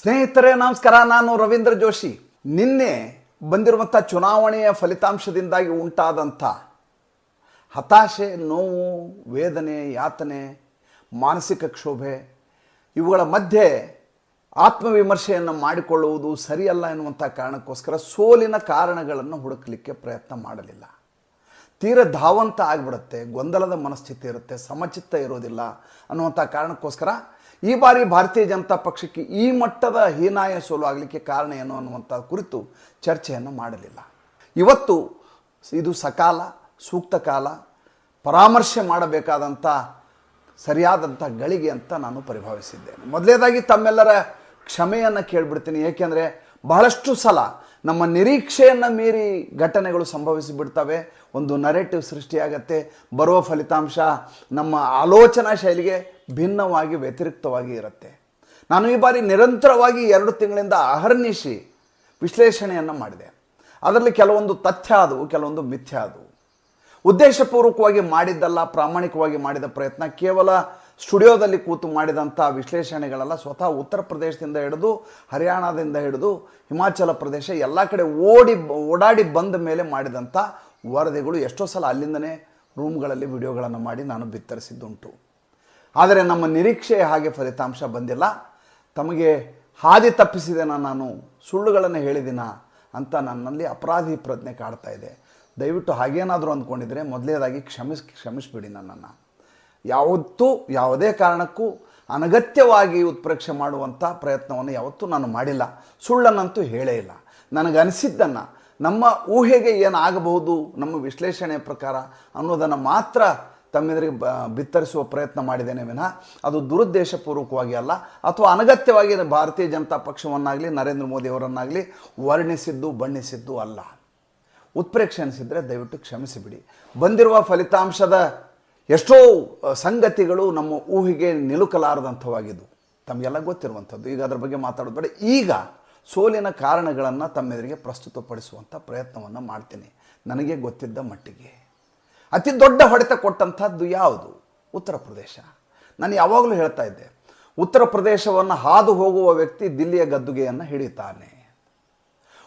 ಸ್ನೇಹಿತರೆ, ನಮಸ್ಕಾರ. ನಾನು ರವೀಂದ್ರ ಜೋಶಿ. ನಿನ್ನೆ ಬಂದಿರುವಂಥ ಚುನಾವಣೆಯ ಫಲಿತಾಂಶದಿಂದಾಗಿ ಉಂಟಾದಂಥ ಹತಾಶೆ, ನೋವು, ವೇದನೆ, ಯಾತನೆ, ಮಾನಸಿಕ ಕ್ಷೋಭೆ, ಇವುಗಳ ಮಧ್ಯೆ ಆತ್ಮವಿಮರ್ಶೆಯನ್ನು ಮಾಡಿಕೊಳ್ಳುವುದು ಸರಿಯಲ್ಲ ಎನ್ನುವಂಥ ಕಾರಣಕ್ಕೋಸ್ಕರ ಸೋಲಿನ ಕಾರಣಗಳನ್ನು ಹುಡುಕಲಿಕ್ಕೆ ಪ್ರಯತ್ನ ಮಾಡಲಿಲ್ಲ. ತೀರ ಧಾವಂತ ಆಗಿಬಿಡುತ್ತೆ, ಗೊಂದಲದ ಮನಸ್ಥಿತಿ ಇರುತ್ತೆ, ಸಮಚಿತ್ತ ಇರೋದಿಲ್ಲ ಅನ್ನುವಂಥ ಕಾರಣಕ್ಕೋಸ್ಕರ ಈ ಬಾರಿ ಭಾರತೀಯ ಜನತಾ ಪಕ್ಷಕ್ಕೆ ಈ ಮಟ್ಟದ ಹೀನಾಯ ಸೋಲು ಕಾರಣ ಏನು ಅನ್ನುವಂಥ ಕುರಿತು ಚರ್ಚೆಯನ್ನು ಮಾಡಲಿಲ್ಲ. ಇವತ್ತು ಇದು ಸಕಾಲ, ಸೂಕ್ತ ಕಾಲ, ಪರಾಮರ್ಶೆ ಮಾಡಬೇಕಾದಂಥ ಸರಿಯಾದಂಥ ಗಳಿಗೆ ಅಂತ ನಾನು ಪರಿಭಾವಿಸಿದ್ದೇನೆ. ಮೊದಲೇದಾಗಿ ತಮ್ಮೆಲ್ಲರ ಕ್ಷಮೆಯನ್ನು ಕೇಳಿಬಿಡ್ತೀನಿ. ಏಕೆಂದರೆ ಬಹಳಷ್ಟು ಸಲ ನಮ್ಮ ನಿರೀಕ್ಷೆಯನ್ನು ಮೀರಿ ಘಟನೆಗಳು ಸಂಭವಿಸಿಬಿಡ್ತವೆ ಒಂದು ನರೇಟಿವ್ ಸೃಷ್ಟಿಯಾಗತ್ತೆ. ಬರುವ ಫಲಿತಾಂಶ ನಮ್ಮ ಆಲೋಚನಾ ಶೈಲಿಗೆ ಭಿನ್ನವಾಗಿ ವ್ಯತಿರಿಕ್ತವಾಗಿ ಇರುತ್ತೆ. ನಾನು ಈ ಬಾರಿ ನಿರಂತರವಾಗಿ ಎರಡು ತಿಂಗಳಿಂದ ಅಹರ್ನಿಶಿ ವಿಶ್ಲೇಷಣೆಯನ್ನು ಮಾಡಿದೆ. ಅದರಲ್ಲಿ ಕೆಲವೊಂದು ತಥ್ಯ ಆದವು ಕೆಲವೊಂದು ಮಿಥ್ಯ ಆದವು ಉದ್ದೇಶಪೂರ್ವಕವಾಗಿ ಮಾಡಿದ್ದಲ್ಲ, ಪ್ರಾಮಾಣಿಕವಾಗಿ ಮಾಡಿದ ಪ್ರಯತ್ನ, ಕೇವಲ ಸ್ಟುಡಿಯೋದಲ್ಲಿ ಕೂತು ಮಾಡಿದಂಥ ವಿಶ್ಲೇಷಣೆಗಳೆಲ್ಲ, ಸ್ವತಃ ಉತ್ತರ ಪ್ರದೇಶದಿಂದ ಹಿಡಿದು, ಹರಿಯಾಣದಿಂದ ಹಿಡಿದು, ಹಿಮಾಚಲ ಪ್ರದೇಶ, ಎಲ್ಲ ಕಡೆ ಓಡಿ, ಓಡಾಡಿ ಬಂದ ಮೇಲೆ ಮಾಡಿದಂಥ ವರದಿಗಳು ಎಷ್ಟೋ ಸಲ ಅಲ್ಲಿಂದನೇ ರೂಮ್ಗಳಲ್ಲಿ ವಿಡಿಯೋಗಳನ್ನು ಮಾಡಿ ನಾನು ಬಿತ್ತರಿಸಿದ್ದುಂಟು. ಆದರೆ ನಮ್ಮ ನಿರೀಕ್ಷೆ ಹಾಗೆ ಫಲಿತಾಂಶ ಬಂದಿಲ್ಲ. ತಮಗೆ ಹಾದಿ ತಪ್ಪಿಸಿದೆನ ನಾನು, ಸುಳ್ಳುಗಳನ್ನು ಹೇಳಿದಿನ ಅಂತ ನನ್ನಲ್ಲಿ ಅಪರಾಧಿ ಪ್ರಜ್ಞೆ ಕಾಡ್ತಾ ಇದೆ. ದಯವಿಟ್ಟು ಹಾಗೇನಾದರೂ ಅಂದ್ಕೊಂಡಿದ್ರೆ ಮೊದಲೇದಾಗಿ ಕ್ಷಮಿಸ್ ಕ್ಷಮಿಸ್ಬಿಡಿ ನನ್ನನ್ನು. ಯಾವತ್ತೂ, ಯಾವುದೇ ಕಾರಣಕ್ಕೂ ಅನಗತ್ಯವಾಗಿ ಉತ್ಪ್ರೇಕ್ಷೆ ಮಾಡುವಂಥ ಪ್ರಯತ್ನವನ್ನು ಯಾವತ್ತೂ ನಾನು ಮಾಡಿಲ್ಲ. ಸುಳ್ಳನ್ನಂತೂ ಹೇಳೇ ಇಲ್ಲ. ನನಗನಿಸಿದ್ದನ್ನು, ನಮ್ಮ ಊಹೆಗೆ ಏನಾಗಬಹುದು, ನಮ್ಮ ವಿಶ್ಲೇಷಣೆಯ ಪ್ರಕಾರ ಅನ್ನೋದನ್ನು ಮಾತ್ರ ತಮ್ಮೆದುರಿಗೆ ಬಿತ್ತರಿಸುವ ಪ್ರಯತ್ನ ಮಾಡಿದ್ದೇನೆ ವಿನಃ. ಅದು ದುರುದ್ದೇಶಪೂರ್ವಕವಾಗಿ ಅಲ್ಲ, ಅಥವಾ ಅನಗತ್ಯವಾಗಿ ಭಾರತೀಯ ಜನತಾ ಪಕ್ಷವನ್ನಾಗಲಿ, ನರೇಂದ್ರ ಮೋದಿಯವರನ್ನಾಗಲಿ ವರ್ಣಿಸಿದ್ದು, ಬಣ್ಣಿಸಿದ್ದು ಅಲ್ಲ. ಉತ್ಪ್ರೇಕ್ಷೆ ಅನಿಸಿದರೆ ದಯವಿಟ್ಟು ಕ್ಷಮಿಸಿಬಿಡಿ. ಬಂದಿರುವ ಫಲಿತಾಂಶದ ಎಷ್ಟೋ ಸಂಗತಿಗಳು ನಮ್ಮ ಊಹಿಗೆ ನಿಲುಕಲಾರದಂಥವಾಗಿದ್ದು. ತಮಗೆಲ್ಲ ಗೊತ್ತಿರುವಂಥದ್ದು. ಈಗ ಅದರ ಬಗ್ಗೆ ಮಾತಾಡೋದು ಈಗ ಸೋಲಿನ ಕಾರಣಗಳನ್ನು ತಮ್ಮೆದುರಿಗೆ ಪ್ರಸ್ತುತಪಡಿಸುವಂಥ ಪ್ರಯತ್ನವನ್ನು ಮಾಡ್ತೀನಿ. ನನಗೆ ಗೊತ್ತಿದ್ದ ಮಟ್ಟಿಗೆ. ಅತಿ ದೊಡ್ಡ ಹೊಡೆತ ಕೊಟ್ಟಂಥದ್ದು ಯಾವುದು? ಉತ್ತರ ಪ್ರದೇಶ. ನಾನು ಯಾವಾಗಲೂ ಹೇಳ್ತಾ ಇದ್ದೆ, ಉತ್ತರ ಪ್ರದೇಶವನ್ನು ಹಾದು ಹೋಗುವ ವ್ಯಕ್ತಿ ದಿಲ್ಲಿಯ ಗದ್ದುಗೆಯನ್ನು ಹಿಡಿತಾನೆ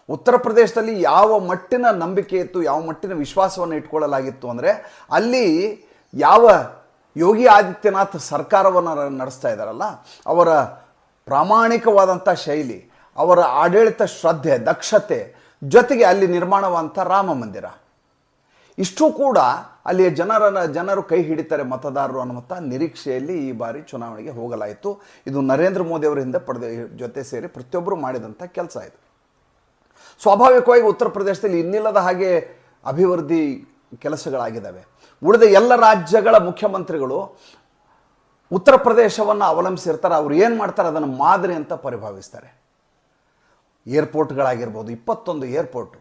ಉತ್ತರ ಪ್ರದೇಶದಲ್ಲಿ ಯಾವ ಮಟ್ಟಿನ ನಂಬಿಕೆ ಇತ್ತು, ಯಾವ ಮಟ್ಟಿನ ವಿಶ್ವಾಸವನ್ನು ಇಟ್ಕೊಳ್ಳಲಾಗಿತ್ತು ಅಂದರೆ, ಅಲ್ಲಿ ಯಾವ ಯೋಗಿ ಆದಿತ್ಯನಾಥ್ ಸರ್ಕಾರವನ್ನು ನಡೆಸ್ತಾ ಇದ್ದಾರಲ್ಲ, ಅವರ ಪ್ರಾಮಾಣಿಕವಾದಂಥ ಶೈಲಿ, ಅವರ ಆಡಳಿತ ಶ್ರದ್ಧೆ, ದಕ್ಷತೆ, ಜೊತೆಗೆ ಅಲ್ಲಿ ನಿರ್ಮಾಣವಾದಂಥ ರಾಮ ಮಂದಿರ. ಇಷ್ಟು ಕೂಡ ಅಲ್ಲಿಯ ಜನರನ್ನ, ಜನರು ಕೈ ಹಿಡಿತಾರೆ ಮತದಾರರು ಅನ್ನುವಂಥ ನಿರೀಕ್ಷೆಯಲ್ಲಿ ಈ ಬಾರಿ ಚುನಾವಣೆಗೆ ಹೋಗಲಾಯಿತು. ಇದು ನರೇಂದ್ರ ಮೋದಿ ಅವರ ಪಡೆದ ಜೊತೆ ಸೇರಿ ಪ್ರತಿಯೊಬ್ಬರು ಮಾಡಿದಂಥ ಕೆಲಸ ಇದು. ಸ್ವಾಭಾವಿಕವಾಗಿ ಉತ್ತರ ಪ್ರದೇಶದಲ್ಲಿ ಇನ್ನಿಲ್ಲದ ಹಾಗೆ ಅಭಿವೃದ್ಧಿ ಕೆಲಸಗಳಾಗಿದ್ದಾವೆ. ಉಳಿದ ಎಲ್ಲ ರಾಜ್ಯಗಳ ಮುಖ್ಯಮಂತ್ರಿಗಳು ಉತ್ತರ ಪ್ರದೇಶವನ್ನು ಅವಲಂಬಿಸಿರ್ತಾರೆ. ಅವ್ರು ಏನು ಮಾಡ್ತಾರೆ? ಅದನ್ನು ಮಾದರಿ ಅಂತ ಪರಿಭಾವಿಸ್ತಾರೆ. ಏರ್ಪೋರ್ಟ್ಗಳಾಗಿರ್ಬೋದು, ಇಪ್ಪತ್ತೊಂದು ಏರ್ಪೋರ್ಟು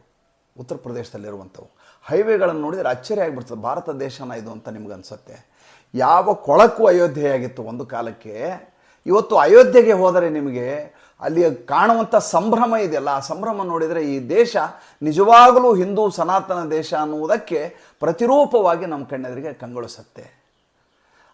ಉತ್ತರ ಪ್ರದೇಶದಲ್ಲಿರುವಂಥವು. ಹೈವೇಗಳನ್ನು ನೋಡಿದರೆ ಅಚ್ಚರಿ ಆಗಿಬಿಡ್ತದೆ ಭಾರತ ದೇಶನ ಇದು ಅಂತ ನಿಮ್ಗೆ ಅನಿಸುತ್ತೆ. ಯಾವ ಕೊಳಕು ಅಯೋಧ್ಯೆಯಾಗಿತ್ತು ಒಂದು ಕಾಲಕ್ಕೆ, ಇವತ್ತು ಅಯೋಧ್ಯೆಗೆ ಹೋದರೆ ನಿಮಗೆ ಅಲ್ಲಿ ಕಾಣುವಂಥ ಸಂಭ್ರಮ ಇದೆಯಲ್ಲ, ಆ ಸಂಭ್ರಮ ನೋಡಿದರೆ ಈ ದೇಶ ನಿಜವಾಗಲೂ ಹಿಂದೂ ಸನಾತನ ದೇಶ ಅನ್ನುವುದಕ್ಕೆ ಪ್ರತಿರೂಪವಾಗಿ ನಮ್ಮ ಕಣ್ಣೆದರಿಗೆ ಕಂಗೊಳಿಸುತ್ತೆ.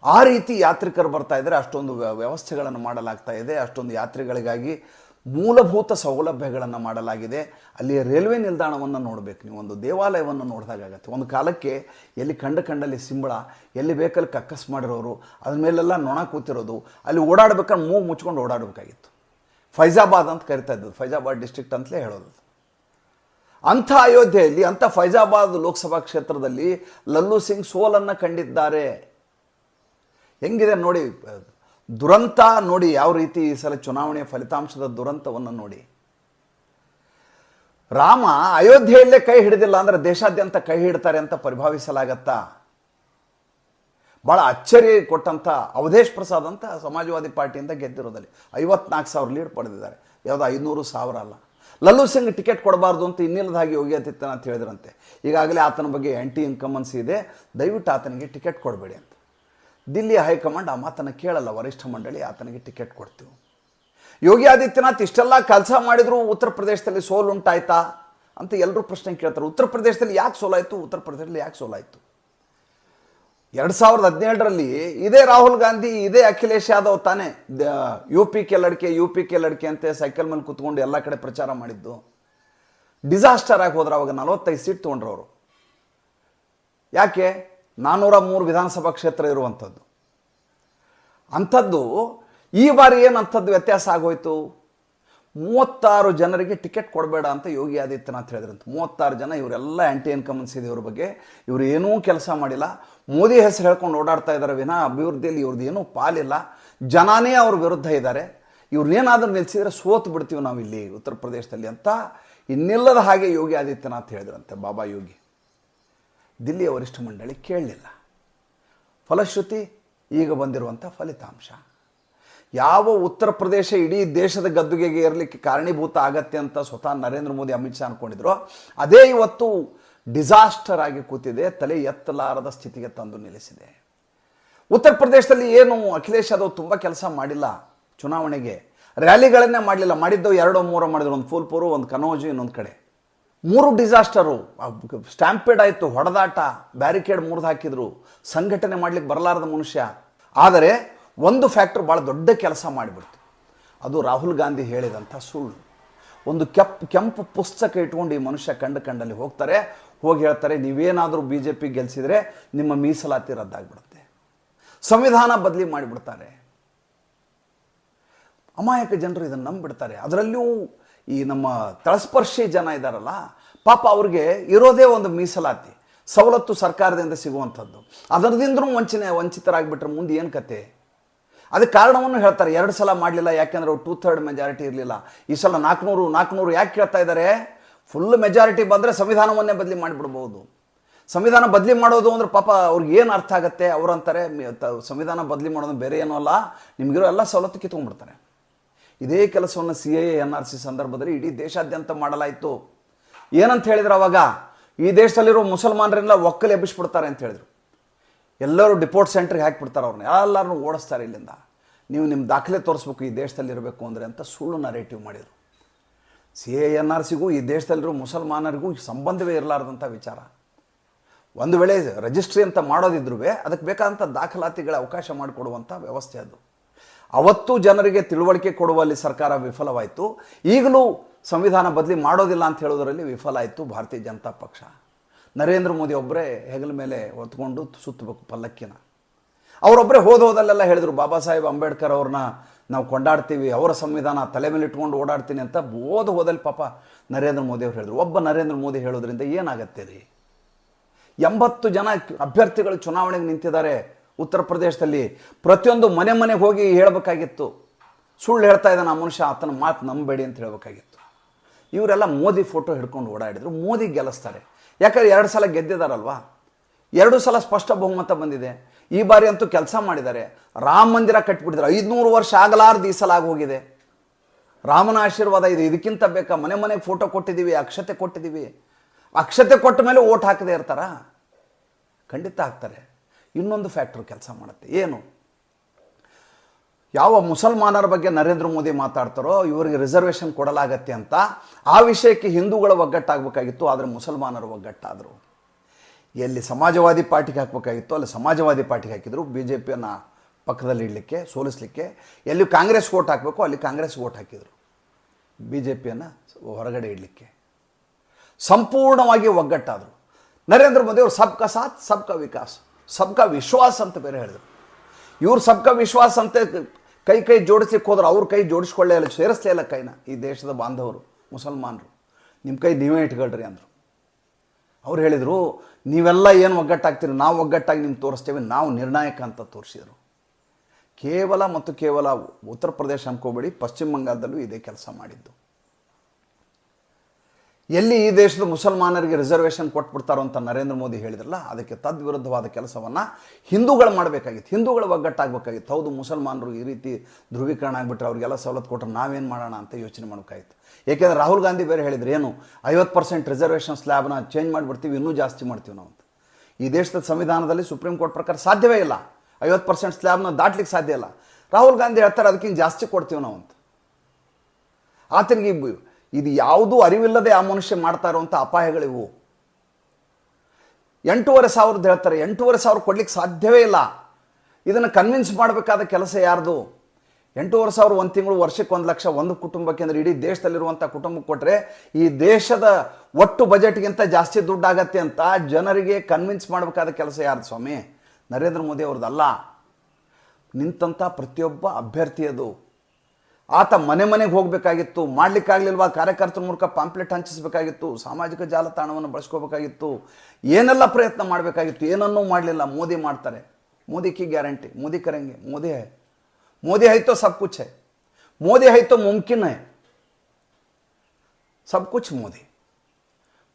ಆ ರೀತಿ ಯಾತ್ರಿಕರು ಬರ್ತಾ ಇದ್ದರೆ ಅಷ್ಟೊಂದು ವ್ಯ- ವ್ಯವಸ್ಥೆಗಳನ್ನು ಮಾಡಲಾಗ್ತಾ ಇದೆ. ಅಷ್ಟೊಂದು ಯಾತ್ರಿಗಳಿಗಾಗಿ ಮೂಲಭೂತ ಸೌಲಭ್ಯಗಳನ್ನು ಮಾಡಲಾಗಿದೆ. ಅಲ್ಲಿ ರೈಲ್ವೆ ನಿಲ್ದಾಣವನ್ನು ನೋಡಬೇಕು. ನೀವು ಒಂದು ದೇವಾಲಯವನ್ನು ನೋಡಿದಾಗತ್ತೆ ಒಂದು ಕಾಲಕ್ಕೆ ಎಲ್ಲಿ ಕಂಡ ಕಂಡಲ್ಲಿ ಸಿಂಬಳ, ಎಲ್ಲಿ ಬೇಕಲ್ಲಿ ಕಕ್ಕಸ್ ಮಾಡಿರೋರು, ಅದ್ರ ಮೇಲೆಲ್ಲ ನೊಣ ಕೂತಿರೋದು, ಅಲ್ಲಿ ಓಡಾಡ್ಬೇಕಾದ್ರೆ ಮೂಗು ಮುಚ್ಕೊಂಡು ಓಡಾಡಬೇಕಾಗಿತ್ತು. ಫೈಜಾಬಾದ್ ಅಂತ ಕರಿತಾ ಇದ್ದದ್ದು. ಫೈಜಾಬಾದ್ ಡಿಸ್ಟ್ರಿಕ್ಟ್ ಅಂತಲೇ ಹೇಳೋದು. ಅಂಥ ಅಯೋಧ್ಯೆಯಲ್ಲಿ, ಅಂಥ ಫೈಜಾಬಾದ್ ಲೋಕಸಭಾ ಕ್ಷೇತ್ರದಲ್ಲಿ ಲಲ್ಲು ಸಿಂಗ್ ಸೋಲನ್ನು ಕಂಡಿದ್ದಾರೆ. ಹೆಂಗಿದೆ ನೋಡಿ ದುರಂತ ನೋಡಿ ಯಾವ ರೀತಿ ಈ ಸಲ ಚುನಾವಣೆಯ ಫಲಿತಾಂಶದ ದುರಂತವನ್ನು ನೋಡಿ. ರಾಮ ಅಯೋಧ್ಯೆಯಲ್ಲೇ ಕೈ ಹಿಡಿದಿಲ್ಲ ಅಂದ್ರೆ ದೇಶಾದ್ಯಂತ ಕೈ ಹಿಡ್ತಾರೆ ಅಂತ ಪರಿಭಾವಿಸಲಾಗತ್ತಾ? ಭಾಳ ಅಚ್ಚರಿ ಕೊಟ್ಟಂಥ ಅವಧೇಶ್ ಪ್ರಸಾದ್ ಅಂತ ಸಮಾಜವಾದಿ ಪಾರ್ಟಿಯಿಂದ ಗೆದ್ದಿರೋದಲ್ಲಿ ಐವತ್ನಾಲ್ಕು ಸಾವಿರ ಲೀಡ್ ಪಡೆದಿದ್ದಾರೆ. ಯಾವುದೋ ಐನೂರು ಸಾವಿರ ಅಲ್ಲ. ಲಲ್ಲು ಸಿಂಗ್ ಟಿಕೆಟ್ ಕೊಡಬಾರ್ದು ಅಂತ ಇನ್ನಿಲ್ಲದಾಗಿ ಯೋಗಿ ಆದಿತ್ಯನಾಥ್ ಹೇಳಿದ್ರಂತೆ. ಈಗಾಗಲೇ ಆತನ ಬಗ್ಗೆ ಆ್ಯಂಟಿ ಇನ್ಕಮನ್ಸ್ ಇದೆ. ದಯವಿಟ್ಟು ಆತನಿಗೆ ಟಿಕೆಟ್ ಕೊಡಬೇಡಿ ಅಂತ. ದಿಲ್ಲಿ ಹೈಕಮಾಂಡ್ ಆ ಮಾತನ್ನು ಕೇಳಲ್ಲ, ವರಿಷ್ಠ ಮಂಡಳಿ ಆತನಿಗೆ ಟಿಕೆಟ್ ಕೊಡ್ತೀವಿ. ಯೋಗಿ ಆದಿತ್ಯನಾಥ್ ಇಷ್ಟೆಲ್ಲ ಕೆಲಸ ಮಾಡಿದ್ರು, ಉತ್ತರ ಪ್ರದೇಶದಲ್ಲಿ ಸೋಲುಂಟಾಯ್ತಾ ಅಂತ ಎಲ್ಲರೂ ಪ್ರಶ್ನೆ ಕೇಳ್ತಾರೆ. ಉತ್ತರ ಪ್ರದೇಶದಲ್ಲಿ ಯಾಕೆ ಸೋಲಾಯಿತು? ಉತ್ತರ ಪ್ರದೇಶದಲ್ಲಿ ಯಾಕೆ ಸೋಲಾಯಿತು? ಎರಡು ಸಾವಿರದ ಹದಿನೇಳರಲ್ಲಿ ಇದೇ ರಾಹುಲ್ ಗಾಂಧಿ, ಇದೇ ಅಖಿಲೇಶ್ ಯಾದವ್ ತಾನೇ ಯು ಪಿ ಕೆ ಲಡ್ಕೆ, ಯು ಪಿ ಕೆ ಲಡ್ಕೆ ಅಂತ ಸೈಕಲ್ ಮೇಲೆ ಕುತ್ಕೊಂಡು ಎಲ್ಲ ಕಡೆ ಪ್ರಚಾರ ಮಾಡಿದ್ದು. ಡಿಸಾಸ್ಟರ್ ಆಗಿ ಹೋದ್ರೆ ಅವಾಗ ನಲವತ್ತೈದು ಸೀಟ್ ತೊಗೊಂಡ್ರು ಯಾಕೆ? ನಾನ್ನೂರ ಮೂರು ವಿಧಾನಸಭಾ ಕ್ಷೇತ್ರ ಇರುವಂಥದ್ದು. ಅಂಥದ್ದು ಈ ಬಾರಿ ಏನು ಅಂಥದ್ದು ವ್ಯತ್ಯಾಸ ಆಗೋಯ್ತು? ಮೂವತ್ತಾರು ಜನರಿಗೆ ಟಿಕೆಟ್ ಕೊಡಬೇಡ ಅಂತ ಯೋಗಿ ಆದಿತ್ಯನಾಥ್ ಹೇಳಿದ್ರಂತೆ. ಮೂವತ್ತಾರು ಜನ ಇವರೆಲ್ಲ ಆ್ಯಂಟಿ ಇನ್ಕಮನ್ಸ್ ಇದೆ ಇವ್ರ ಬಗ್ಗೆ. ಇವರು ಏನೂ ಕೆಲಸ ಮಾಡಿಲ್ಲ. ಮೋದಿ ಹೆಸರು ಹೇಳ್ಕೊಂಡು ಓಡಾಡ್ತಾ ಇದ್ದಾರೆ ವಿನಾ ಅಭಿವೃದ್ಧಿಯಲ್ಲಿ ಇವ್ರದ್ದು ಏನೂ ಪಾಲಿಲ್ಲ. ಜನಾನೇ ಅವ್ರ ವಿರುದ್ಧ ಇದ್ದಾರೆ. ಇವ್ರನ್ನೇನಾದರೂ ನಿಲ್ಲಿಸಿದರೆ ಸೋತು ಬಿಡ್ತೀವಿ ನಾವು ಇಲ್ಲಿ ಉತ್ತರ ಪ್ರದೇಶದಲ್ಲಿ ಅಂತ ಇನ್ನಿಲ್ಲದ ಹಾಗೆ ಯೋಗಿ ಆದಿತ್ಯನಾಥ್ ಹೇಳಿದ್ರಂತೆ, ಬಾಬಾ ಯೋಗಿ. ದಿಲ್ಲಿಯ ವರಿಷ್ಠ ಮಂಡಳಿ ಕೇಳಲಿಲ್ಲ. ಫಲಶ್ರುತಿ ಈಗ ಬಂದಿರುವಂಥ ಫಲಿತಾಂಶ. ಯಾವ ಉತ್ತರ ಪ್ರದೇಶ ಇಡೀ ದೇಶದ ಗದ್ದುಗೆಗೆ ಇರಲಿಕ್ಕೆ ಕಾರಣೀಭೂತ ಆಗತ್ತೆ ಅಂತ ಸ್ವತಃ ನರೇಂದ್ರ ಮೋದಿ, ಅಮಿತ್ ಶಾ ಅನ್ಕೊಂಡಿದ್ರು. ಅದೇ ಇವತ್ತು ಡಿಸಾಸ್ಟರ್ ಆಗಿ ಕೂತಿದೆ, ತಲೆ ಎತ್ತಲಾರದ ಸ್ಥಿತಿಗೆ ತಂದು ನಿಲ್ಲಿಸಿದೆ. ಉತ್ತರ ಪ್ರದೇಶದಲ್ಲಿ ಏನು, ಅಖಿಲೇಶ್ ಯಾದವ್ ತುಂಬ ಕೆಲಸ ಮಾಡಿಲ್ಲ ಚುನಾವಣೆಗೆ. ರ್ಯಾಲಿಗಳನ್ನೇ ಮಾಡಲಿಲ್ಲ, ಮಾಡಿದ್ದು ಎರಡೋ, ಮೂರು ಮಾಡಿದ್ರು. ಒಂದು ಫೂಲ್ಪುರು, ಒಂದು ಕನೋಜು, ಇನ್ನೊಂದು ಕಡೆ. ಮೂರು ಡಿಸಾಸ್ಟರು ಸ್ಟ್ಯಾಂಪೇಡ್ ಆಯಿತು, ಹೊಡೆದಾಟ, ಬ್ಯಾರಿಕೇಡ್ ಮುರಿದು ಹಾಕಿದ್ರು, ಸಂಘಟನೆ ಮಾಡ್ಲಿಕ್ಕೆ ಬರಲಾರದ ಮನುಷ್ಯ. ಆದರೆ ಒಂದು ಫ್ಯಾಕ್ಟ್ರಿ ಭಾಳ ದೊಡ್ಡ ಕೆಲಸ ಮಾಡಿಬಿಡ್ತು. ಅದು ರಾಹುಲ್ ಗಾಂಧಿ ಹೇಳಿದಂಥ ಸುಳ್ಳು. ಒಂದು ಕೆಪ್, ಕೆಂಪು ಪುಸ್ತಕ ಇಟ್ಕೊಂಡು ಈ ಮನುಷ್ಯ ಕಂಡು ಕಂಡಲ್ಲಿ ಹೋಗ್ತಾರೆ, ಹೋಗಿ ಹೇಳ್ತಾರೆ, ನೀವೇನಾದರೂ ಬಿ ಜೆ ಪಿ ಗೆಲ್ಲಿಸಿದರೆ ನಿಮ್ಮ ಮೀಸಲಾತಿ ರದ್ದಾಗ್ಬಿಡುತ್ತೆ. ಸಂವಿಧಾನ ಬದಲಿ ಮಾಡಿಬಿಡ್ತಾರೆ. ಅಮಾಯಕ ಜನರು ಇದನ್ನು ನಂಬಿಡ್ತಾರೆ. ಅದರಲ್ಲಿಯೂ ಈ ನಮ್ಮ ತಳಸ್ಪರ್ಶಿ ಜನ ಇದ್ದಾರಲ್ಲ ಪಾಪ ಅವ್ರಿಗೆ ಇರೋದೇ ಒಂದು ಮೀಸಲಾತಿ, ಸವಲತ್ತು ಸರ್ಕಾರದಿಂದ ಸಿಗುವಂಥದ್ದು. ಅದರದಿಂದನೂ ವಂಚನೆ, ವಂಚಿತರಾಗಿಬಿಟ್ರೆ ಮುಂದೆ ಏನು ಕತೆ? ಅದಕ್ಕೆ ಕಾರಣವನ್ನು ಹೇಳ್ತಾರೆ, ಎರಡು ಸಲ ಮಾಡಲಿಲ್ಲ, ಯಾಕೆಂದ್ರೆ ಟೂ ಥರ್ಡ್ ಮೆಜಾರಿಟಿ ಇರಲಿಲ್ಲ. ಈ ಸಲ ನಾಲ್ಕುನೂರು ನಾಲ್ಕುನೂರು ಯಾಕೆ ಕೇಳ್ತಾ ಇದ್ದಾರೆ ಫುಲ್ ಮೆಜಾರಿಟಿ ಬಂದರೆ ಸಂವಿಧಾನವನ್ನೇ ಬದಲಿ ಮಾಡಿಬಿಡ್ಬೋದು. ಸಂವಿಧಾನ ಬದಲಿ ಮಾಡೋದು ಅಂದ್ರೆ ಪಾಪ ಅವ್ರಿಗೆ ಏನು ಅರ್ಥ ಆಗುತ್ತೆ? ಅವ್ರು ಅಂತಾರೆ, ಮಿ- ಸಂವಿಧಾನ ಬದಲಿ ಮಾಡೋದು ಬೇರೆ ಏನೂ ಅಲ್ಲ. ನಿಮಗಿರೋ ಎಲ್ಲ ಸವಲತ್ತು ಕಿತ್ಕೊಂಡ್ಬಿಡ್ತಾರೆ. ಇದೇ ಕೆಲಸವನ್ನು C A, N R C ಸಂದರ್ಭದಲ್ಲಿ ಇಡೀ ದೇಶಾದ್ಯಂತ ಮಾಡಲಾಯಿತು. ಏನಂತ ಹೇಳಿದ್ರು ಅವಾಗ? ಈ ದೇಶದಲ್ಲಿರೋ ಮುಸಲ್ಮಾನರೆಲ್ಲ ಒಕ್ಕಲು ಎಬ್ಬಿಸ್ಬಿಡ್ತಾರೆ ಅಂತ ಹೇಳಿದರು. ಎಲ್ಲರೂ ಡಿಪೋರ್ಟ್ ಸೆಂಟ್ರಿಗೆ ಹಾಕಿಬಿಡ್ತಾರೆ ಅವ್ರನ್ನ. ಎಲ್ಲರನ್ನೂ ಓಡಿಸ್ತಾರೆ ಇಲ್ಲಿಂದ. ನೀವು ನಿಮ್ಮ ದಾಖಲೆ ತೋರಿಸ್ಬೇಕು ಈ ದೇಶದಲ್ಲಿ ಇರಬೇಕು ಅಂದರೆ ಅಂತ ಸುಳ್ಳು ನರೇಟಿವ್ ಮಾಡಿದರು. ಸಿ ಎ, ಎನ್ ಆರ್ ಸಿಗೂ ಈ ದೇಶದಲ್ಲಿರೋ ಮುಸಲ್ಮಾನರಿಗೂ ಸಂಬಂಧವೇ ಇರಲಾರ್ದಂಥ ವಿಚಾರ. ಒಂದು ವೇಳೆ ರಿಜಿಸ್ಟ್ರಿ ಅಂತ ಮಾಡೋದಿದ್ರೂ ಅದಕ್ಕೆ ಬೇಕಾದಂಥ ದಾಖಲಾತಿಗಳ ಅವಕಾಶ ಮಾಡಿಕೊಡುವಂಥ ವ್ಯವಸ್ಥೆ ಅದು. ಅವತ್ತು ಜನರಿಗೆ ತಿಳುವಳಿಕೆ ಕೊಡುವಲ್ಲಿ ಸರ್ಕಾರ ವಿಫಲವಾಯಿತು. ಈಗಲೂ ಸಂವಿಧಾನ ಬದಲಿ ಮಾಡೋದಿಲ್ಲ ಅಂತ ಹೇಳೋದರಲ್ಲಿ ವಿಫಲ ಆಯಿತು ಭಾರತೀಯ ಜನತಾ ಪಕ್ಷ. ನರೇಂದ್ರ ಮೋದಿ ಒಬ್ಬರೇ ಹೆಗಲ ಮೇಲೆ ಹೊತ್ಕೊಂಡು ಸುತ್ತಬೇಕು ಪಲ್ಲಕ್ಕಿನ. ಅವರೊಬ್ಬರೇ ಹೋದ ಹೋದಲ್ಲೆಲ್ಲ ಹೇಳಿದರು, ಬಾಬಾ ಸಾಹೇಬ್ ಅಂಬೇಡ್ಕರ್ ಅವ್ರನ್ನ ನಾವು ಕೊಂಡಾಡ್ತೀವಿ, ಅವರ ಸಂವಿಧಾನ ತಲೆ ಮೇಲೆ ಇಟ್ಕೊಂಡು ಓಡಾಡ್ತೀನಿ ಅಂತ ಓದು ಹೋದಲ್ಲಿ ಪಾಪ ನರೇಂದ್ರ ಮೋದಿ ಅವ್ರು ಹೇಳಿದ್ರು. ಒಬ್ಬ ನರೇಂದ್ರ ಮೋದಿ ಹೇಳೋದ್ರಿಂದ ಏನಾಗತ್ತೆ ರೀ? ಎಂಬತ್ತು ಜನ ಅಭ್ಯರ್ಥಿಗಳು ಚುನಾವಣೆಗೆ ನಿಂತಿದ್ದಾರೆ. ಉತ್ತರ ಪ್ರದೇಶದಲ್ಲಿ ಪ್ರತಿಯೊಂದು ಮನೆ ಮನೆಗೆ ಹೋಗಿ ಹೇಳಬೇಕಾಗಿತ್ತು. ಸುಳ್ಳು ಹೇಳ್ತಾ ಇದ್ದಾನೆ ಆ ಮನುಷ್ಯ, ಆತನ ಮಾತು ನಂಬಬೇಡಿ ಅಂತ ಹೇಳಬೇಕಾಗಿತ್ತು. ಇವರೆಲ್ಲ ಮೋದಿ ಫೋಟೋ ಹಿಡ್ಕೊಂಡು ಓಡಾಡಿದ್ರು, ಮೋದಿ ಗೆಲ್ಲಿಸ್ತಾರೆ. ಯಾಕಂದ್ರೆ ಎರಡು ಸಲ ಗೆದ್ದಿದಾರಲ್ವಾ? ಎರಡು ಸಲ ಸ್ಪಷ್ಟ ಬಹುಮತ ಬಂದಿದೆ. ಈ ಬಾರಿ ಅಂತೂ ಕೆಲಸ ಮಾಡಿದ್ದಾರೆ. ರಾಮ ಮಂದಿರ ಕಟ್ಬಿಟ್ಟಿದ್ದಾರೆ ಐದುನೂರು ವರ್ಷ ಆಗಲಾರ್ದು ಈ ಸಲ ಆಗೋಗಿದೆ. ರಾಮನ ಆಶೀರ್ವಾದ ಇದೆ. ಇದಕ್ಕಿಂತ ಬೇಕಾ? ಮನೆ ಮನೆಗೆ ಫೋಟೋ ಕೊಟ್ಟಿದ್ದೀವಿ, ಅಕ್ಷತೆ ಕೊಟ್ಟಿದ್ದೀವಿ. ಅಕ್ಷತೆ ಕೊಟ್ಟ ಮೇಲೆ ಓಟ್ ಹಾಕದೇ ಇರ್ತಾರಾ? ಖಂಡಿತ ಹಾಕ್ತಾರೆ. ಇನ್ನೊಂದು ಫ್ಯಾಕ್ಟರ್ ಕೆಲಸ ಮಾಡುತ್ತೆ. ಏನು? ಯಾವ ಮುಸಲ್ಮಾನರ ಬಗ್ಗೆ ನರೇಂದ್ರ ಮೋದಿ ಮಾತಾಡ್ತಾರೋ ಇವರಿಗೆ ರಿಸರ್ವೇಷನ್ ಕೊಡಲಾಗತ್ತೆ ಅಂತ ಆ ವಿಷಯಕ್ಕೆ ಹಿಂದೂಗಳ ಒಗ್ಗಟ್ಟಾಗಬೇಕಾಗಿತ್ತು, ಆದರೆ ಮುಸಲ್ಮಾನರು ಒಗ್ಗಟ್ಟಾದರು. ಎಲ್ಲಿ ಸಮಾಜವಾದಿ ಪಾರ್ಟಿಗೆ ಹಾಕಬೇಕಾಗಿತ್ತು, ಅಲ್ಲಿ ಸಮಾಜವಾದಿ ಪಾರ್ಟಿಗೆ ಹಾಕಿದ್ರು. ಬಿ ಜೆ ಪಿಯನ್ನು ಪಕ್ಕದಲ್ಲಿ ಇಡಲಿಕ್ಕೆ, ಸೋಲಿಸಲಿಕ್ಕೆ. ಎಲ್ಲಿ ಕಾಂಗ್ರೆಸ್ ಓಟ್ ಹಾಕಬೇಕು ಅಲ್ಲಿ ಕಾಂಗ್ರೆಸ್ ಓಟ್ ಹಾಕಿದರು. ಬಿ ಜೆ ಪಿಯನ್ನು ಹೊರಗಡೆ ಇಡಲಿಕ್ಕೆ. ಸಂಪೂರ್ಣವಾಗಿ ಒಗ್ಗಟ್ಟಾದರು. ನರೇಂದ್ರ ಮೋದಿ ಅವರು ಸತ್ ಸಬ್ ಕಾ ವಿಕಾಸ್. ಸಬ್ಕಾ ವಿಶ್ವಾಸ ಅಂತ ಬೇರೆ ಹೇಳಿದರು ಇವ್ರು ಸಬ್ಕ ವಿಶ್ವಾಸ ಅಂತ ಕೈ ಕೈ ಜೋಡಿಸ್ಲಿಕ್ಕೆ ಹೋದ್ರೆ ಅವ್ರ ಕೈ ಜೋಡಿಸ್ಕೊಳ್ಳೇ ಇಲ್ಲ, ಸೇರಿಸ್ಲೇ ಇಲ್ಲ ಕೈನ. ಈ ದೇಶದ ಬಾಂಧವರು, ಮುಸಲ್ಮಾನರು. ನಿಮ್ಮ ಕೈ ನೀವೇ ಇಟ್ಕೊಳ್ರಿ ಅಂದರು. ಅವ್ರು ಹೇಳಿದರು, ನೀವೆಲ್ಲ ಏನು ಒಗ್ಗಟ್ಟಾಗ್ತೀರಿ? ನಾವು ಒಗ್ಗಟ್ಟಾಗಿ ನಿಮ್ಗೆ ತೋರಿಸ್ತೇವೆ, ನಾವು ನಿರ್ಣಾಯಕ ಅಂತ ತೋರಿಸಿದರು. ಕೇವಲ ಮತ್ತು ಕೇವಲ ಉತ್ತರ ಪ್ರದೇಶ ಅನ್ಕೋಬೇಡಿ, ಪಶ್ಚಿಮ ಬಂಗಾಳದಲ್ಲೂ ಇದೇ ಕೆಲಸ ಮಾಡಿದ್ದು. ಎಲ್ಲಿ ಈ ದೇಶದ ಮುಸಲ್ಮಾನರಿಗೆ ರಿಸರ್ವೇಷನ್ ಕೊಟ್ಬಿಡ್ತಾರೋ ಅಂತ ನರೇಂದ್ರ ಮೋದಿ ಹೇಳಿದ್ರಲ್ಲ, ಅದಕ್ಕೆ ತದ್ವಿರುದ್ಧವಾದ ಕೆಲಸವನ್ನು ಹಿಂದೂಗಳು ಮಾಡಬೇಕಾಗಿತ್ತು. ಹಿಂದೂಗಳು ಒಗ್ಗಟ್ಟಾಗಬೇಕಾಗಿತ್ತು. ಹೌದು, ಮುಸಲ್ಮಾನರು ಈ ರೀತಿ ಧ್ರುವೀಕರಣ ಆಗಿಬಿಟ್ರೆ ಅವ್ರಿಗೆಲ್ಲ ಸವಲತ್ತು ಕೊಟ್ಟರೆ ನಾವೇನು ಮಾಡೋಣ ಅಂತ ಯೋಚನೆ ಮಾಡಬೇಕಾಗಿತ್ತು ಏಕೆಂದರೆ ರಾಹುಲ್ ಗಾಂಧಿ ಬೇರೆ ಹೇಳಿದ್ರು, ಏನು, ಐವತ್ತು ಪರ್ಸೆಂಟ್ ರಿಸರ್ವೇಷನ್ ಸ್ಲ್ಯಾಬ್ನ ಚೇಂಜ್ ಮಾಡಿಬಿಡ್ತೀವಿ, ಇನ್ನೂ ಜಾಸ್ತಿ ಮಾಡ್ತೀವಿ ನಾವು ಅಂತ. ಈ ದೇಶದ ಸಂವಿಧಾನದಲ್ಲಿ ಸುಪ್ರೀಂ ಕೋರ್ಟ್ ಪ್ರಕಾರ ಸಾಧ್ಯವೇ ಇಲ್ಲ. ಐವತ್ತು ಪರ್ಸೆಂಟ್ ಸ್ಲ್ಯಾಬ್ನ ದಾಟ್ಲಿಕ್ಕೆ ಸಾಧ್ಯ ಇಲ್ಲ. ರಾಹುಲ್ ಗಾಂಧಿ ಹೇಳ್ತಾರೆ, ಅದಕ್ಕಿಂತ ಜಾಸ್ತಿ ಕೊಡ್ತೀವಿ ನಾವು ಅಂತ. ಆತನಿಗೆ ಇದು ಯಾವುದೂ ಅರಿವಿಲ್ಲದೆ ಆ ಮನುಷ್ಯ ಮಾಡ್ತಾ ಇರುವಂಥ ಅಪಾಯಗಳಿವು. ಎಂಟೂವರೆ ಸಾವಿರದ ಹೇಳ್ತಾರೆ, ಎಂಟೂವರೆ ಸಾವಿರ ಕೊಡ್ಲಿಕ್ಕೆ ಸಾಧ್ಯವೇ ಇಲ್ಲ. ಇದನ್ನು ಕನ್ವಿನ್ಸ್ ಮಾಡಬೇಕಾದ ಕೆಲಸ ಯಾರ್ದು? ಎಂಟೂವರೆ ಸಾವಿರ ಒಂದು ತಿಂಗಳು ವರ್ಷಕ್ಕೆ ಒಂದು ಲಕ್ಷ ಒಂದು ಕುಟುಂಬಕ್ಕೆ ಅಂದರೆ ಇಡೀ ದೇಶದಲ್ಲಿರುವಂಥ ಕುಟುಂಬಕ್ಕೆ ಕೊಟ್ಟರೆ ಈ ದೇಶದ ಒಟ್ಟು ಬಜೆಟ್ಗಿಂತ ಜಾಸ್ತಿ ದುಡ್ಡಾಗತ್ತೆ ಅಂತ ಜನರಿಗೆ ಕನ್ವಿನ್ಸ್ ಮಾಡಬೇಕಾದ ಕೆಲಸ ಯಾರ್ದು ಸ್ವಾಮಿ? ನರೇಂದ್ರ ಮೋದಿ ಅವ್ರದ್ದಲ್ಲ. ನಿಂತಂಥ ಪ್ರತಿಯೊಬ್ಬ ಅಭ್ಯರ್ಥಿಯದು. ಆತ ಮನೆ ಮನೆಗೆ ಹೋಗಬೇಕಾಗಿತ್ತು, ಮಾಡಲಿಕ್ಕಾಗಲಿಲ್ವಾ? ಕಾರ್ಯಕರ್ತರ ಮೂಲಕ ಪಾಂಪ್ಲೆಟ್ ಹಂಚಿಸಬೇಕಾಗಿತ್ತು, ಸಾಮಾಜಿಕ ಜಾಲತಾಣವನ್ನು ಬಳಸ್ಕೋಬೇಕಾಗಿತ್ತು, ಏನೆಲ್ಲ ಪ್ರಯತ್ನ ಮಾಡಬೇಕಾಗಿತ್ತು, ಏನನ್ನೂ ಮಾಡಲಿಲ್ಲ. ಮೋದಿ ಮಾಡ್ತಾರೆ. ಮೋದಿ ಕಿ ಗ್ಯಾರಂಟಿ? ಮೋದಿ ಕರೆಂಗೆ? ಮೋದಿ ಹೈ. ಮೋದಿ ಹೈತೋ ಸಬ್ ಕುಚ್ ಹೈ. ಮೋದಿ ಹೈತೋ ಮುಮ್ಕಿನ್ ಹೈ. ಸಬ್ ಕುಚ್ ಮೋದಿ.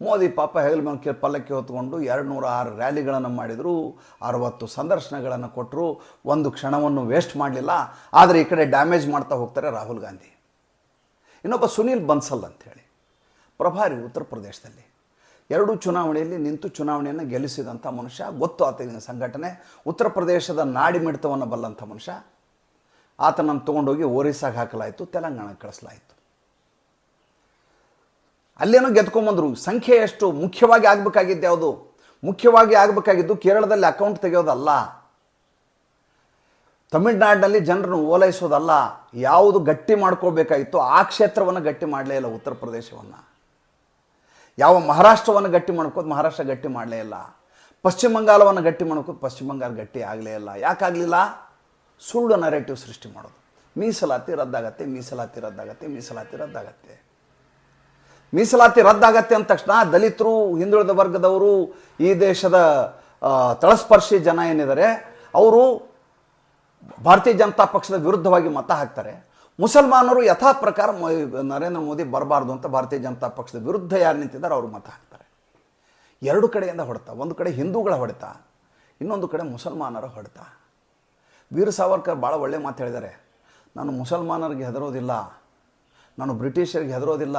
ಮೋದಿ ಪಾಪ ಹೆಗಲ ಮೇಲೆ ಪಲ್ಲಕ್ಕಿ ಹೊತ್ಕೊಂಡು ಎರಡು ನೂರ ಆರು ರ್ಯಾಲಿಗಳನ್ನು ಮಾಡಿದರು, ಅರವತ್ತು ಸಂದರ್ಶನಗಳನ್ನು ಕೊಟ್ಟರು ಒಂದು ಕ್ಷಣವನ್ನು ವೇಸ್ಟ್ ಮಾಡಲಿಲ್ಲ. ಆದರೆ ಈ ಕಡೆ ಡ್ಯಾಮೇಜ್ ಮಾಡ್ತಾ ಹೋಗ್ತಾರೆ ರಾಹುಲ್ ಗಾಂಧಿ. ಇನ್ನೊಬ್ಬ ಸುನೀಲ್ ಬನ್ಸಲ್ ಅಂಥೇಳಿ ಪ್ರಭಾರಿ ಉತ್ತರ ಪ್ರದೇಶದಲ್ಲಿ. ಎರಡೂ ಚುನಾವಣೆಯಲ್ಲಿ ನಿಂತು ಚುನಾವಣೆಯನ್ನು ಗೆಲ್ಲಿಸಿದಂಥ ಮನುಷ್ಯ, ಗೊತ್ತು ಆತನ ಸಂಘಟನೆ, ಉತ್ತರ ಪ್ರದೇಶದ ನಾಡಿ ಮಿಡಿತವನ್ನು ಬಲ್ಲಂಥ ಮನುಷ್ಯ. ಆತನನ್ನು ತೊಗೊಂಡೋಗಿ ಒರಿಸ್ಸಾಗೆ ಹಾಕಲಾಯಿತು, ತೆಲಂಗಾಣಕ್ಕೆ ಕಳಿಸಲಾಯಿತು. ಅಲ್ಲೇನೋ ಗೆದ್ಕೊಂಬಂದ್ರು ಸಂಖ್ಯೆ ಎಷ್ಟು? ಮುಖ್ಯವಾಗಿ ಆಗಬೇಕಾಗಿದ್ದು ಯಾವುದು? ಮುಖ್ಯವಾಗಿ ಆಗಬೇಕಾಗಿದ್ದು ಕೇರಳದಲ್ಲಿ ಅಕೌಂಟ್ ತೆಗೆಯೋದಲ್ಲ. ತಮಿಳ್ನಾಡಿನಲ್ಲಿ ಜನರನ್ನು ಓಲೈಸೋದಲ್ಲ. ಯಾವುದು ಗಟ್ಟಿ ಮಾಡ್ಕೋಬೇಕಾಗಿತ್ತು ಆ ಕ್ಷೇತ್ರವನ್ನು ಗಟ್ಟಿ ಮಾಡಲೇ ಇಲ್ಲ ಉತ್ತರ ಪ್ರದೇಶವನ್ನು. ಯಾವ ಮಹಾರಾಷ್ಟ್ರವನ್ನು ಗಟ್ಟಿ ಮಾಡ್ಕೋದು ಮಹಾರಾಷ್ಟ್ರ ಗಟ್ಟಿ ಮಾಡಲೇ ಇಲ್ಲ. ಪಶ್ಚಿಮ ಬಂಗಾಲವನ್ನು ಗಟ್ಟಿ ಮಾಡ್ಕೋದು ಪಶ್ಚಿಮ ಬಂಗಾಳ ಗಟ್ಟಿ ಆಗಲೇ ಇಲ್ಲ. ಯಾಕಾಗಲಿಲ್ಲ ಸುಳ್ಳು ನರೇಟಿವ್ ಸೃಷ್ಟಿ ಮಾಡೋದು. ಮೀಸಲಾತಿ ರದ್ದಾಗತ್ತೆ ಮೀಸಲಾತಿ ರದ್ದಾಗತ್ತೆ ಮೀಸಲಾತಿ ರದ್ದಾಗತ್ತೆ. ಮೀಸಲಾತಿ ರದ್ದಾಗತ್ತೆ ಅಂದ ತಕ್ಷಣ ದಲಿತರು, ಹಿಂದುಳಿದ ವರ್ಗದವರು ಈ ದೇಶದ ತಳಸ್ಪರ್ಶಿ ಜನ ಏನಿದ್ದಾರೆ ಅವರು ಭಾರತೀಯ ಜನತಾ ಪಕ್ಷದ ವಿರುದ್ಧವಾಗಿ ಮತ ಹಾಕ್ತಾರೆ. ಮುಸಲ್ಮಾನರು ಯಥಾ ಪ್ರಕಾರ ನರೇಂದ್ರ ಮೋದಿ ಬರಬಾರ್ದು ಅಂತ ಭಾರತೀಯ ಜನತಾ ಪಕ್ಷದ ವಿರುದ್ಧ ಯಾರು ನಿಂತಿದ್ದಾರೆ ಅವರು ಮತ ಹಾಕ್ತಾರೆ. ಎರಡು ಕಡೆಯಿಂದ ಹೊಡೆತ, ಒಂದು ಕಡೆ ಹಿಂದೂಗಳ ಹೊಡೆತ, ಇನ್ನೊಂದು ಕಡೆ ಮುಸಲ್ಮಾನರ ಹೊಡೆತ. ವೀರ ಸಾವರ್ಕರ್ ಭಾಳ ಒಳ್ಳೆ ಮಾತು ಹೇಳಿದ್ದಾರೆ. ನಾನು ಮುಸಲ್ಮಾನರಿಗೆ ಹೆದರೋದಿಲ್ಲ, ನಾನು ಬ್ರಿಟಿಷರಿಗೆ ಹೆದರೋದಿಲ್ಲ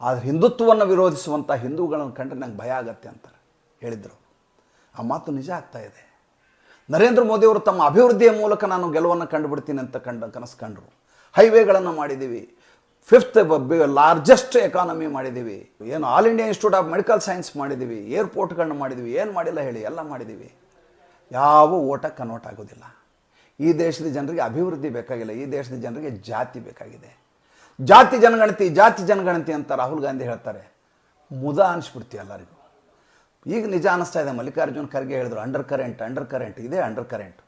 ಆದರೆ ಹಿಂದುತ್ವವನ್ನು ವಿರೋಧಿಸುವಂಥ ಹಿಂದೂಗಳನ್ನು ಕಂಡ್ರೆ ನಂಗೆ ಭಯ ಆಗತ್ತೆ ಅಂತಾರೆ. ಹೇಳಿದರು. ಆ ಮಾತು ನಿಜ ಆಗ್ತಾ ಇದೆ. ನರೇಂದ್ರ ಮೋದಿಯವರು ತಮ್ಮ ಅಭಿವೃದ್ಧಿಯ ಮೂಲಕ ನಾನು ಗೆಲುವನ್ನು ಕಂಡುಬಿಡ್ತೀನಿ ಅಂತ ಕಂಡು ಕನಸು ಕಂಡರು ಹೈವೇಗಳನ್ನು ಮಾಡಿದ್ದೀವಿ. ಫಿಫ್ತ್ ಲಾರ್ಜೆಸ್ಟ್ ಎಕಾನಮಿ ಮಾಡಿದ್ದೀವಿ. ಏನು all India institute of medical science ಮಾಡಿದ್ದೀವಿ. ಏರ್ಪೋರ್ಟ್ಗಳನ್ನ ಮಾಡಿದ್ದೀವಿ. ಏನು ಮಾಡಿಲ್ಲ ಹೇಳಿ, ಎಲ್ಲ ಮಾಡಿದ್ದೀವಿ. ಯಾವ ಓಟ ಕನ್ವರ್ಟ್ ಆಗೋದಿಲ್ಲ. ಈ ದೇಶದ ಜನರಿಗೆ ಅಭಿವೃದ್ಧಿ ಬೇಕಾಗಿಲ್ಲ. ಈ ದೇಶದ ಜನರಿಗೆ ಜಾತಿ ಬೇಕಾಗಿದೆ. ಜಾತಿ ಜನಗಣತಿ ಜಾತಿ ಜನಗಣತಿ ಅಂತ ರಾಹುಲ್ ಗಾಂಧಿ ಹೇಳ್ತಾರೆ. ಮುದ ಅನಿಸ್ಬಿಡ್ತೀವಿ ಎಲ್ಲರಿಗೂ. ಈಗ ನಿಜ ಅನ್ನಿಸ್ತಾ ಇದೆ. ಮಲ್ಲಿಕಾರ್ಜುನ್ ಖರ್ಗೆ ಹೇಳಿದ್ರು ಅಂಡರ್ ಕರೆಂಟ್ ಅಂಡರ್ ಕರೆಂಟ್ ಇದೇ ಅಂಡರ್ ಕರೆಂಟ್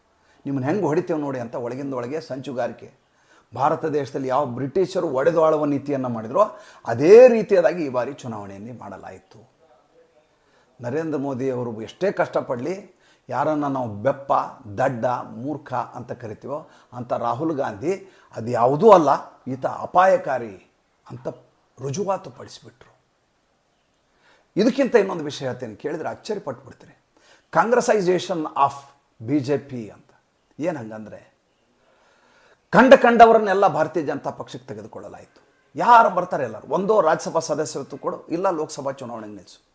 ನಿಮ್ಮನ್ನ ಹೆಂಗೆ ಹೊಡಿತೇವೆ ನೋಡಿ ಅಂತ ಒಳಗಿಂದ ಒಳಗೆ ಸಂಚುಗಾರಿಕೆ. ಭಾರತ ದೇಶದಲ್ಲಿ ಯಾವ ಬ್ರಿಟಿಷರು ಒಡೆದಾಳುವ ನೀತಿಯನ್ನು ಮಾಡಿದ್ರೋ, ಅದೇ ರೀತಿಯಾದಾಗಿ ಈ ಬಾರಿ ಚುನಾವಣೆಯಲ್ಲಿ ಮಾಡಲಾಯಿತು. ನರೇಂದ್ರ ಮೋದಿ ಅವರು ಎಷ್ಟೇ ಕಷ್ಟಪಡಲಿ ಯಾರನ್ನು ನಾವು ಬೆಪ್ಪ, ದಡ್ಡ, ಮೂರ್ಖ ಅಂತ ಕರಿತೀವೋ ಅಂಥ ರಾಹುಲ್ ಗಾಂಧಿ ಅದು ಯಾವುದೂ ಅಲ್ಲ, ಈತ ಅಪಾಯಕಾರಿ ಅಂತ ರುಜುವಾತು ಪಡಿಸಿಬಿಟ್ರು. ಇದಕ್ಕಿಂತ ಇನ್ನೊಂದು ವಿಷಯ ಹೇಳ್ತೇನೆ, ಕೇಳಿದ್ರೆ ಅಚ್ಚರಿ ಪಟ್ಬಿಡ್ತೀರಿ congressisation of B J P ಅಂತ. ಏನು ಹಂಗಂದ್ರೆ, ಕಂಡ ಕಂಡವರನ್ನೆಲ್ಲ ಭಾರತೀಯ ಜನತಾ ಪಕ್ಷಕ್ಕೆ ತೆಗೆದುಕೊಳ್ಳಲಾಯಿತು. ಯಾರು ಬರ್ತಾರೆ ಎಲ್ಲರೂ? ಒಂದೋ ರಾಜ್ಯಸಭಾ ಸದಸ್ಯರತ್ತು ಕೊಡು, ಇಲ್ಲ ಲೋಕಸಭಾ ಚುನಾವಣೆಗೆ ನಿಲ್ಲಿಸು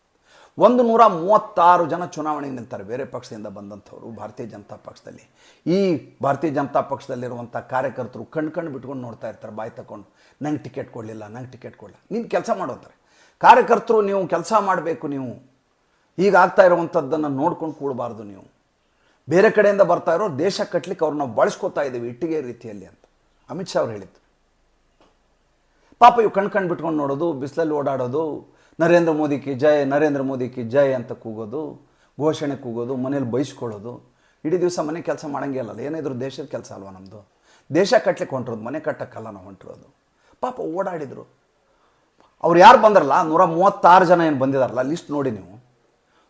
ಒಂದು ನೂರ ಮೂವತ್ತಾರು ಜನ ಚುನಾವಣೆಗೆ ನಿಂತಾರೆ ಬೇರೆ ಪಕ್ಷದಿಂದ ಬಂದಂಥವ್ರು, ಭಾರತೀಯ ಜನತಾ ಪಕ್ಷದಲ್ಲಿ. ಈ ಭಾರತೀಯ ಜನತಾ ಪಕ್ಷದಲ್ಲಿರುವಂಥ ಕಾರ್ಯಕರ್ತರು ಕಣ್ ಕಣ್ಣು ಬಿಟ್ಕೊಂಡು ನೋಡ್ತಾ ಇರ್ತಾರೆ, ಬಾಯಿ ತಗೊಂಡು ನಂಗೆ ಟಿಕೆಟ್ ಕೊಡಲಿಲ್ಲ, ನಂಗೆ ಟಿಕೆಟ್ ಕೊಡಲ್ಲ ನೀನು ಕೆಲಸ ಮಾಡೋತಾರೆ. ಕಾರ್ಯಕರ್ತರು ನೀವು ಕೆಲಸ ಮಾಡಬೇಕು ನೀವು. ಈಗ ಆಗ್ತಾ ಇರುವಂಥದ್ದನ್ನು ನೋಡ್ಕೊಂಡು ಕೂಡಬಾರ್ದು ನೀವು. ಬೇರೆ ಕಡೆಯಿಂದ ಬರ್ತಾ ಇರೋ ದೇಶ ಕಟ್ಟಲಿಕ್ಕೆ ಅವ್ರನ್ನ ಬಳಸ್ಕೊತಾ ಇದ್ದೀವಿ ಇಟ್ಟಿಗೆ ರೀತಿಯಲ್ಲಿ ಅಂತ. ಅಮಿತ್ ಶಾ ಅವ್ರು ಹೇಳಿದ್ದು ಪಾಪ ಇವು ಕಣ್ ಬಿಟ್ಕೊಂಡು ನೋಡೋದು, ಬಿಸಿಲಲ್ಲಿ ಓಡಾಡೋದು ನರೇಂದ್ರ ಮೋದಿ ಕಿ ಜಯ, ನರೇಂದ್ರ ಮೋದಿ ಕಿ ಜಯ ಅಂತ ಕೂಗೋದು, ಘೋಷಣೆ ಕೂಗೋದು, ಮನೇಲಿ ಬೈಸ್ಕೊಳ್ಳೋದು, ಇಡೀ ದಿವಸ ಮನೆ ಕೆಲಸ ಮಾಡೋಂಗೇ ಅಲ್ಲ ಏನಿದ್ರು ದೇಶದ ಕೆಲಸ ಅಲ್ವಾ ನಮ್ಮದು ದೇಶ ಕಟ್ಲಿಕ್ಕೆ ಹೊಂಟಿರೋದು, ಮನೆ ಕಟ್ಟಕ್ಕಲ್ಲ ನಾವು ಹೊಂಟಿರೋದು. ಪಾಪ ಓಡಾಡಿದರು. ಅವ್ರು ಯಾರು ಬಂದ್ರಲ್ಲ? ನೂರ ಮೂವತ್ತಾರು ಜನ ಏನು ಬಂದಿದಾರಲ್ಲ? ಲಿಸ್ಟ್ ನೋಡಿ ನೀವು.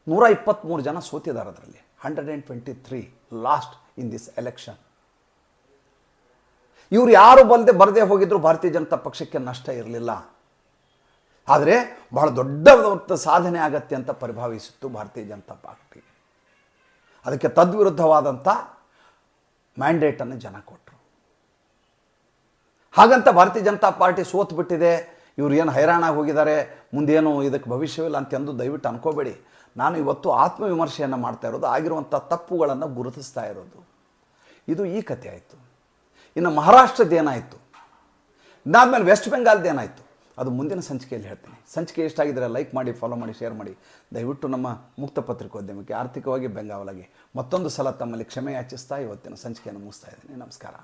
ನೂರ ಇಪ್ಪತ್ತ್ಮೂರು ಜನ ಸೋತಿದ್ದಾರೆ ಅದರಲ್ಲಿ. Hundred and twenty three lost in this election ಇವ್ರು ಯಾರು ಬಲ್ಲದೆ ಬರದೇ ಹೋಗಿದ್ರು, ಭಾರತೀಯ ಜನತಾ ಪಕ್ಷಕ್ಕೆ ನಷ್ಟ ಇರಲಿಲ್ಲ. ಆದರೆ ಬಹಳ ದೊಡ್ಡ ಸಾಧನೆ ಆಗತ್ತೆ ಅಂತ ಪರಿಭಾವಿಸಿತ್ತು ಭಾರತೀಯ ಜನತಾ ಪಾರ್ಟಿ. ಅದಕ್ಕೆ ತದ್ವಿರುದ್ಧವಾದಂಥ ಮ್ಯಾಂಡೇಟನ್ನು ಜನ ಕೊಟ್ಟರು ಹಾಗಂತ ಭಾರತೀಯ ಜನತಾ ಪಾರ್ಟಿ ಸೋತು ಬಿಟ್ಟಿದೆ, ಇವರು ಏನು ಹೈರಾಣಾಗಿ ಹೋಗಿದ್ದಾರೆ ಮುಂದೇನು ಇದಕ್ಕೆ ಭವಿಷ್ಯವಿಲ್ಲ ಅಂತೆಂದು ದಯವಿಟ್ಟು ಅನ್ಕೋಬೇಡಿ. ನಾನು ಇವತ್ತು ಆತ್ಮವಿಮರ್ಶೆಯನ್ನು ಮಾಡ್ತಾ ಇರೋದು ಆಗಿರುವಂಥ ತಪ್ಪುಗಳನ್ನು ಗುರುತಿಸ್ತಾ ಇರೋದು. ಇದು ಈ ಕಥೆ ಆಯಿತು. ಇನ್ನು ಮಹಾರಾಷ್ಟ್ರದ್ದು ಏನಾಯಿತು? ಇದಾದ್ಮೇಲೆ ವೆಸ್ಟ್ ಬೆಂಗಾಲ್ದು ಏನಾಯಿತು? ಅದು ಮುಂದಿನ ಸಂಚಿಕೆಯಲ್ಲಿ ಹೇಳ್ತೀನಿ. ಸಂಚಿಕೆ ಎಷ್ಟಾಗಿದ್ದರೆ ಲೈಕ್ ಮಾಡಿ ಫಾಲೋ ಮಾಡಿ ಶೇರ್ ಮಾಡಿ. ದಯವಿಟ್ಟು ನಮ್ಮ ಮುಕ್ತ ಪತ್ರಿಕೋದ್ಯಮಕ್ಕೆ ಆರ್ಥಿಕವಾಗಿ ಬೆಂಗಾವಲಾಗಿ. ಮತ್ತೊಂದು ಸಲ ತಮ್ಮಲ್ಲಿ ಕ್ಷಮೆ ಯಾಚಿಸ್ತಾ ಇವತ್ತಿನ ಸಂಚಿಕೆಯನ್ನು ಮುಗಿಸ್ತಾ ಇದ್ದೀನಿ. ನಮಸ್ಕಾರ.